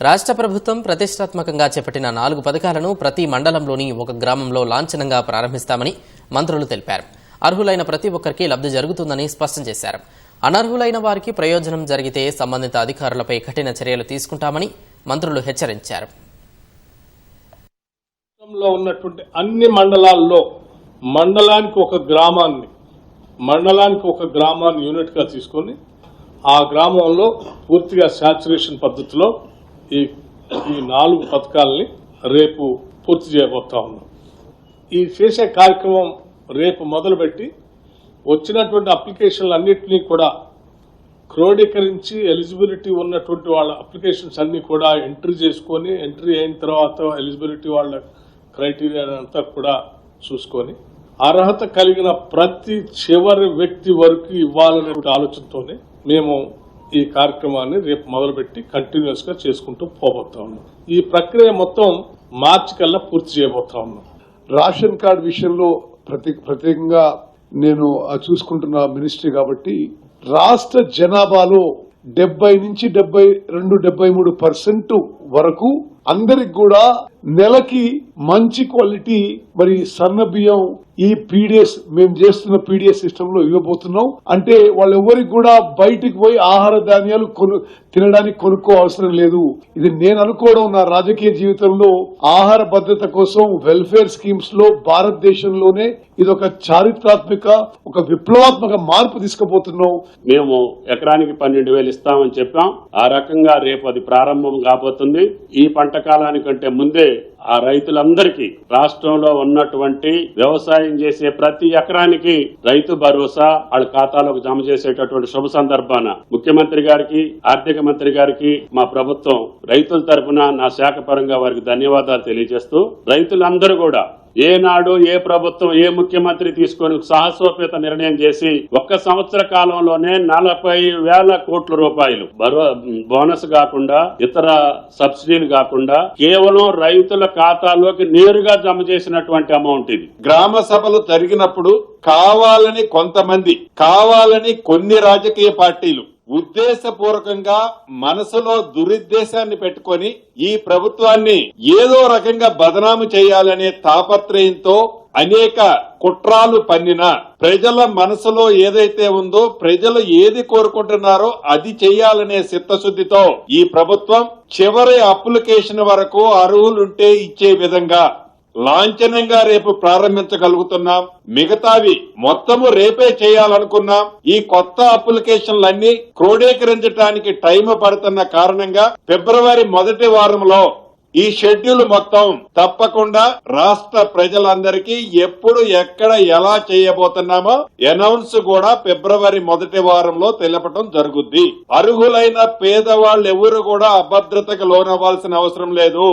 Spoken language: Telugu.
రాష్ట్ర ప్రభుత్వం ప్రతిష్టాత్మకంగా చేపట్టిన నాలుగు పథకాలను ప్రతి మండలంలోని ఒక గ్రామంలో లాంఛనంగా ప్రారంభిస్తామని మంత్రులు తెలిపారు. అర్హులైన ప్రతి ఒక్కరికి లబ్ధి జరుగుతుందని స్పష్టం చేశారు. అనర్హులైన వారికి ప్రయోజనం జరిగితే సంబంధిత అధికారులపై కఠిన చర్యలు తీసుకుంటామని మంత్రులు హెచ్చరించారు. ఉన్నటువంటి అన్ని మండలాల్లో మండలానికి ఒక గ్రామాన్ని మండలానికి ఒక గ్రామాన్ని యూనిట్గా తీసుకొని ఆ గ్రామంలో పూర్తిగా శాచురేషన్ పద్ధతిలో ఈ ఈ నాలుగు పథకాలని రేపు పూర్తి చేయబోతా ఉన్నాం. ఈ చేసే కార్యక్రమం రేపు మొదలుపెట్టి వచ్చినటువంటి అప్లికేషన్లు అన్నింటినీ కూడా క్రోడీకరించి ఎలిజిబిలిటీ ఉన్నటువంటి వాళ్ళ అప్లికేషన్స్ అన్ని కూడా ఎంట్రీ చేసుకొని ఎంట్రీ అయిన తర్వాత ఎలిజిబిలిటీ వాళ్ళ క్రైటీరియా అంతా కూడా చూసుకొని అర్హత కలిగిన ప్రతి చివరి వ్యక్తి వరకు ఇవ్వాలనే ఆలోచనతోనే మేము ఈ కార్యక్రమాన్ని రేపు మొదలుపెట్టి కంటిన్యూస్గా చేసుకుంటూ పోబోతా ఉన్నాం. ఈ ప్రక్రియ మొత్తం మార్చి కల్లా పూర్తి చేయబోతా ఉన్నాం. రేషన్ కార్డు విషయంలో ప్రతి ప్రత్యేకంగా నేను చూసుకుంటున్న మినిస్ట్రీ కాబట్టి రాష్ట్ర జనాభాలో డెబ్బై నుంచి డెబ్బై రెండు డెబ్బై మూడు పర్సెంట్ వరకు అందరికి కూడా నెలకి మంచి క్వాలిటీ మరి సన్న బియ్యం ఈ పీడిఎస్ మేము చేస్తున్న పీడిఎస్ సిస్టమ్లో ఇవ్వబోతున్నాం. అంటే వాళ్ళు ఎవరికి కూడా బయటికి పోయి ఆహార ధాన్యాలు కొను తినడానికి కొనుక్కో అవసరం లేదు. ఇది నేను అనుకోవడం నా రాజకీయ జీవితంలో ఆహార భద్రత కోసం వెల్ఫేర్ స్కీమ్స్లో భారతదేశంలోనే ఇది ఒక చారిత్రాత్మక ఒక విప్లవాత్మక మార్పు తీసుకుపోతున్నాం. మేము ఎకరానికి పన్నెండు వేలు ఇస్తామని చెప్పాం. ఆ రకంగా రేపు అది ప్రారంభం కాబోతుంది. ఈ పంట కాలానికంటే ముందే ఆ రైతులందరికీ రాష్ట్రంలో ఉన్నటువంటి వ్యవసాయం చేసే ప్రతి ఎకరానికి రైతు భరోసా వాళ్ళ ఖాతాలోకి జమ చేసేటటువంటి శుభ సందర్భాన ముఖ్యమంత్రి గారికి ఆర్థిక మంత్రి గారికి మా ప్రభుత్వం రైతుల తరపున నా శాఖ పరంగా వారికి ధన్యవాదాలు తెలియజేస్తూ రైతులందరూ కూడా ఏనాడు ఏ ప్రభుత్వం ఏ ముఖ్యమంత్రి తీసుకొని సాహసోపేత నిర్ణయం చేసి ఒక్క సంవత్సర కాలంలోనే నలభై వేల కోట్ల రూపాయలు బోనస్ కాకుండా ఇతర సబ్సిడీలు కాకుండా కేవలం రైతుల ఖాతాలోకి నేరుగా జమ చేసినటువంటి అమౌంట్ ఇది. గ్రామ సభలు జరిగినప్పుడు కావాలని కొంతమంది కావాలని కొన్ని రాజకీయ పార్టీలు ఉద్దేశపూర్వకంగా మనసులో దురుద్దేశాన్ని పెట్టుకొని ఈ ప్రభుత్వాన్ని ఏదో రకంగా బదనాము చేయాలనే తాపత్రయంతో అనేక కుట్రాలు పన్నిన ప్రజల మనసులో ఏదైతే ఉందో ప్రజలు ఏది కోరుకుంటున్నారో అది చేయాలనే చిత్తశుద్ధితో ఈ ప్రభుత్వం చివరి అప్లికేషన్ వరకు అర్హులుంటే ఇచ్చే విధంగా లాంఛనంగా రేపు ప్రారంభించగలుగుతున్నాం. మిగతావి మొత్తము రేపే చేయాలనుకున్నాం. ఈ కొత్త అప్లికేషన్లన్నీ క్రోడీకరించడానికి టైం పడుతున్న కారణంగా ఫిబ్రవరి మొదటి వారంలో ఈ షెడ్యూల్ మొత్తం తప్పకుండా రాష్ట్ర ప్రజలందరికీ ఎప్పుడు ఎక్కడ ఎలా చేయబోతున్నామో అనౌన్స్ కూడా ఫిబ్రవరి మొదటి వారంలో తెలపడం జరుగుద్ది. అర్హులైన పేదవాళ్ళు ఎవరు కూడా అభద్రతకు లోనవ్వాల్సిన అవసరం లేదు.